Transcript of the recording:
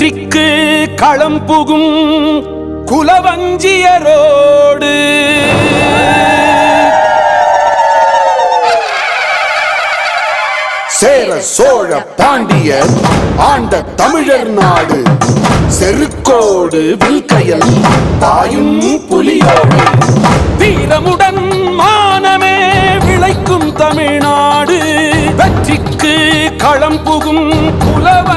வெற்றிக்கு களம் புகும் குலவஞ்சியரோடு. சேர சோழ பாண்டியர் ஆண்ட தமிழர் நாடு. செருக்கோடு வில்கையல் தாயும் புலியோடு. வீரமுடன் மானமே விளைக்கும் தமிழ்நாடு. வெற்றிக்கு களம் புகும் குலவ